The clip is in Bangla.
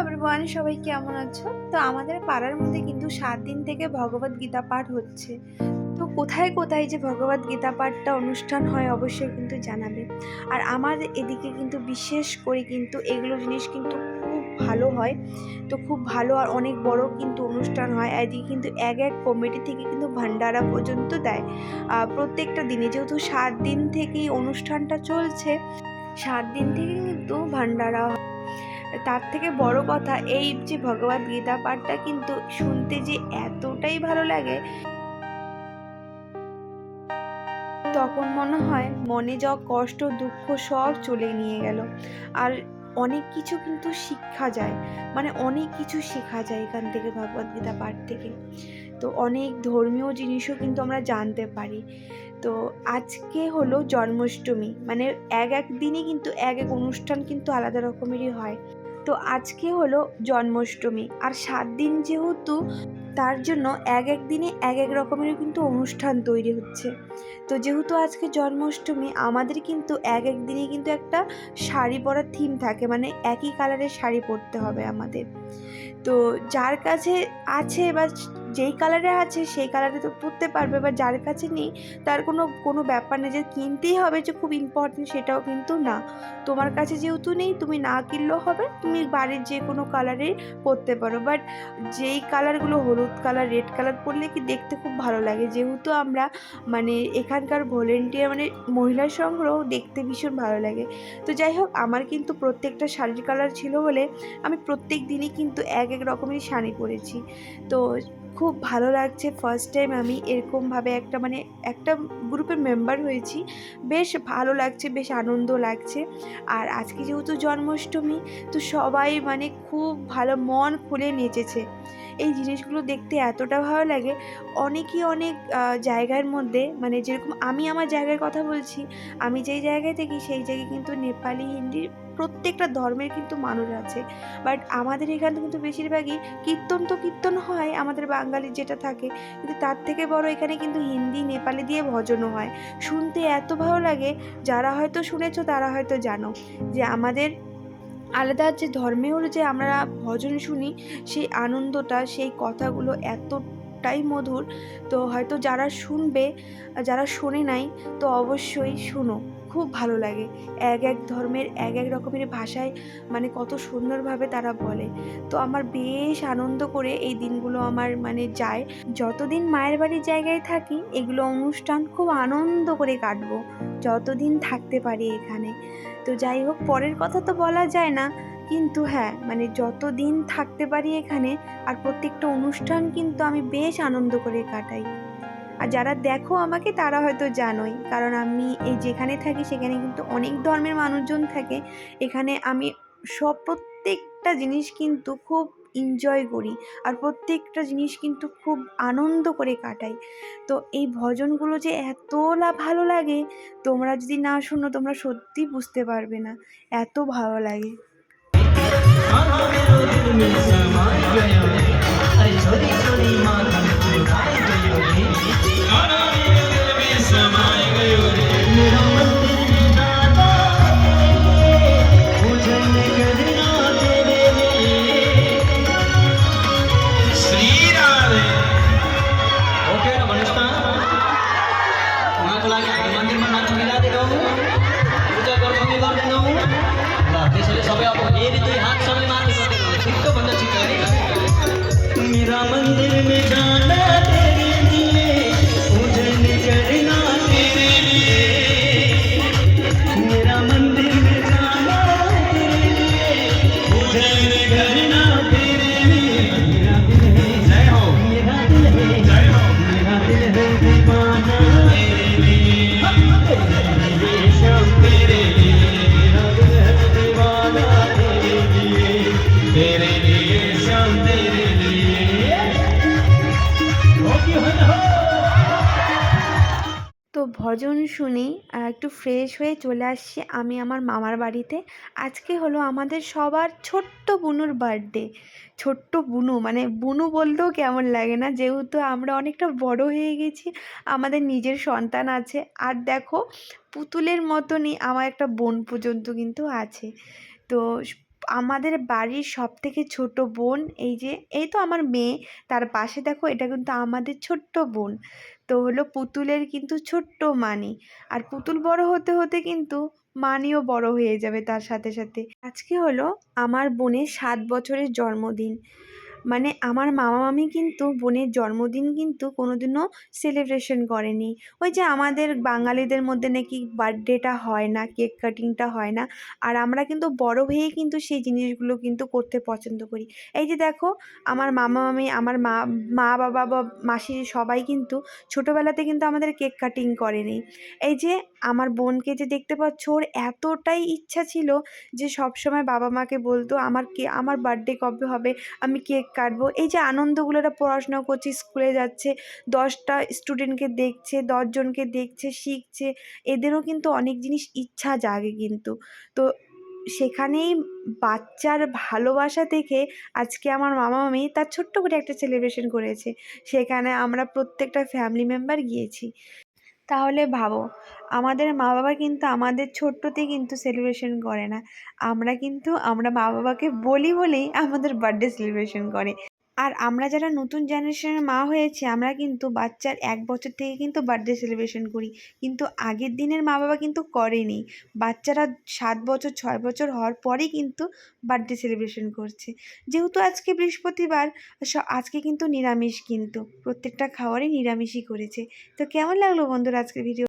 এভরিওয়ান সবাই কেমন আছো? তো আমাদের পাড়ার মধ্যে কিন্তু সাত দিন থেকে ভগবত গীতা পাঠ হচ্ছে। তো কোথায় কোথায় যে ভগবত গীতা পাঠটা অনুষ্ঠান হয় অবশ্যই কিন্তু জানাবে। আর আমার এদিকে কিন্তু বিশেষ করে কিন্তু এগুলো জিনিস কিন্তু খুব ভালো হয়। তো খুব ভালো আর অনেক বড় কিন্তু অনুষ্ঠান হয়। এদিকে কিন্তু এক এক কমিটি থেকে কিন্তু ভান্ডারা পর্যন্ত দেয়। প্রত্যেকটা দিনে যেহেতু সাত দিন থেকেই অনুষ্ঠানটা চলছে, সাত দিন থেকে কিন্তু ভান্ডারা হয়। তার থেকে বড় কথা এই যে ভগবত গীতা পাঠটা কিন্তু শুনতে যে এতটাই ভালো লাগে, তখন মনে হয় মনে যা কষ্ট, দুঃখ সব চলে নিয়ে গেল। আর অনেক কিছু কিন্তু শিক্ষা যায় মানে অনেক কিছু শেখা যায় এখান থেকে ভগবত গীতা পাঠ থেকে। তো অনেক ধর্মীয় জিনিসও কিন্তু আমরা জানতে পারি। তো আজকে হলো জন্মাষ্টমী মানে এক এক দিনই কিন্তু এক এক অনুষ্ঠান কিন্তু আলাদা রকমেরই হয়। তো আজকে হলো জন্মাষ্টমী। আর সাত দিন যেহেতু, তার জন্য এক এক দিনে এক এক রকমের কিন্তু অনুষ্ঠান তৈরি হচ্ছে। তো যেহেতু আজকে জন্মাষ্টমী, আমাদের কিন্তু এক এক দিনে কিন্তু একটা শাড়ি পরার থিম থাকে মানে একই কালারের শাড়ি পরতে হবে আমাদের। তো যার কাছে আছে বা যেই কালারে আছে সেই কালারে তো পরতে পারবে বা যার কাছে নেই, তার কোনো কোনো ব্যাপার নেই। যে কিনতেই হবে যে খুব ইম্পর্টেন্ট সেটাও কিন্তু না। তোমার কাছে যেহেতু নেই, তুমি না কিনলেও হবে, তুমি বাড়ির যে কোনো কালারে পরতে পারো। বাট যেই কালারগুলো হলুদ কালার রেড কালার পরলে কি দেখতে খুব ভালো লাগে? যেহেতু আমরা মানে এখানকার ভলেন্টিয়ার মানে মহিলা সংগ্রহ দেখতে ভীষণ ভালো লাগে। তো যাই হোক, আমার কিন্তু প্রত্যেকটা শাড়ির কালার ছিল বলে আমি প্রত্যেক দিনই কিন্তু এক এক রকমেরই শাড়ি পরেছি। তো খুব ভালো লাগছে। ফার্স্ট টাইম আমি এরকমভাবে একটা মানে একটা গ্রুপের মেম্বার হয়েছি। বেশ ভালো লাগছে, বেশ আনন্দ লাগছে। আর আজকে যেহেতু জন্মাষ্টমী, তো সবাই মানে খুব ভালো মন খুলে নেচেছে। এই জিনিসগুলো দেখতে এতটা ভালো লাগে। অনেকই অনেক জায়গার মধ্যে মানে যেরকম আমি আমার জায়গার কথা বলছি, আমি যেই জায়গায় থাকি সেই জায়গায় কিন্তু নেপালি, হিন্দি প্রত্যেকটা ধর্মের কিন্তু মানুষ আছে। বাট আমাদের এখানে কিন্তু বেশিরভাগই কীর্তন তো কীর্তন হয় আমাদের বাঙালির যেটা থাকে, কিন্তু তার থেকে বড় এখানে কিন্তু হিন্দি, নেপালি দিয়ে ভজনও হয়। শুনতে এত ভালো লাগে, যারা হয়তো শুনেছো তারা হয়তো জানো যে আমাদের আলাদা যে ধর্মেও যে আমরা ভজন শুনি, সেই আনন্দটা, সেই কথাগুলো এতটাই মধুর, তো হয়তো যারা শুনবে, যারা শোনে নাই, তো অবশ্যই শুনো। খুব ভালো লাগে। এক এক ধর্মের এক এক রকমের ভাষায় মানে কত সুন্দরভাবে তারা বলে। তো আমার বেশ আনন্দ করে এই দিনগুলো আমার মানে যায়। যতদিন মায়ের বাড়ির জায়গায় থাকি, এগুলো অনুষ্ঠান খুব আনন্দ করে কাটবো। যতদিন থাকতে পারি এখানে। তো যাই হোক, পরের কথা তো বলা যায় না। কিন্তু হ্যাঁ মানে যতদিন থাকতে পারি এখানে, আর প্রত্যেকটা অনুষ্ঠান কিন্তু আমি বেশ আনন্দ করে কাটাই। আর যারা দেখো আমাকে, তারা হয়তো জানোই। কারণ আমি এই যেখানে থাকি, সেখানে কিন্তু অনেক ধর্মের মানুষজন থাকে। এখানে আমি সব, প্রত্যেকটা জিনিস কিন্তু খুব এনজয় করি। আর প্রত্যেকটা জিনিস কিন্তু খুব আনন্দ করে কাটাই। তো এই ভজনগুলো যে এত ভালো লাগে, তোমরা যদি না শোনো, তোমরা সত্যি বুঝতে পারবে না। এত ভালো লাগে। मेरा मन्दिर में जाना ভজন শুনি আহ, একটু ফ্রেশ হয়ে চলে আসছি আমি আমার মামার বাড়িতে। আজকে হলো আমাদের সবার ছোট্ট বুনুর বার্থডে ছোট্ট বুনু মানে বুনু বলতেও কেমন লাগে না? যেহেতু আমরা অনেকটা বড় হয়ে গেছি আমাদের নিজের সন্তান আছে। আর দেখো পুতুলের মতনই আমার একটা বোন পর্যন্ত কিন্তু আছে। তো আমাদের বাড়ির সব থেকে ছোট বোন, এই যে, এই তো আমার মেয়ে, তার পাশে দেখো এটা কিন্তু আমাদের ছোট্ট বোন। তো হলো পুতুলের কিন্তু ছোট্ট মানি। আর পুতুল বড় হতে হতে কিন্তু মানিও বড় হয়ে যাবে তার সাথে সাথে। আজকে হলো আমার বোনের সাত বছরের জন্মদিন। মানে আমার মামা মামি কিন্তু বোনের জন্মদিন কিন্তু কোনোদিনও সেলিব্রেশন করেনি। ওই যে আমাদের বাঙালিদের মধ্যে নাকি বার্থডেটা হয় না কেক কাটিংটা হয় না, আর আমরা কিন্তু বড় হয়েই কিন্তু সেই জিনিসগুলো কিন্তু করতে পছন্দ করি। এই যে দেখো, আমার মামা মামি, আমার মা মা বাবা বা মাসি সবাই কিন্তু ছোটোবেলাতে কিন্তু আমাদের কেক কাটিং করেনি। এই যে আমার বোনকে যে দেখতে পাচ্ছ, ওর এতটাই ইচ্ছা ছিল যে সবসময় বাবা মাকে বলতো, আমার কে, আমার বার্থডে কবে হবে? আমি কেক কাটবো। এই যে আনন্দগুলো ওরা পড়াশোনা করছে, স্কুলে যাচ্ছে, দশটা স্টুডেন্টকে দেখছে দশজনকে দেখছে, শিখছে, এদেরও কিন্তু অনেক জিনিস ইচ্ছা জাগে কিন্তু। তো সেখানেই বাচ্চার ভালোবাসা থেকে আজকে আমার মামা মামি তার ছোট্ট করে একটা সেলিব্রেশন করেছে। সেখানে আমরা প্রত্যেকটা ফ্যামিলি মেম্বার গিয়েছি। তাহলে ভাবো, আমাদের মা বাবা কিন্তু আমাদের ছোট্টতে কিন্তু সেলিব্রেশন করে না। আমরা কিন্তু, আমরা মা বাবাকে বলি বলেই আমাদের বার্থডে সেলিব্রেশন করে। আর আমরা যারা নতুন জেনারেশনের মা হয়েছে, আমরা কিন্তু বাচ্চার এক বছর থেকে কিন্তু বার্থডে সেলিব্রেশন করি। কিন্তু আগের দিনের মা বাবা কিন্তু করেনি। বাচ্চারা সাত বছর, ছয় বছর হওয়ার পরেই কিন্তু বার্থডে সেলিব্রেশন করছে। যেহেতু আজকে বৃহস্পতিবার আজকে কিন্তু নিরামিষ কিন্তু। প্রত্যেকটা খাবারই নিরামিষই করেছে। তো কেমন লাগল বন্ধুরা আজকের ভিডিও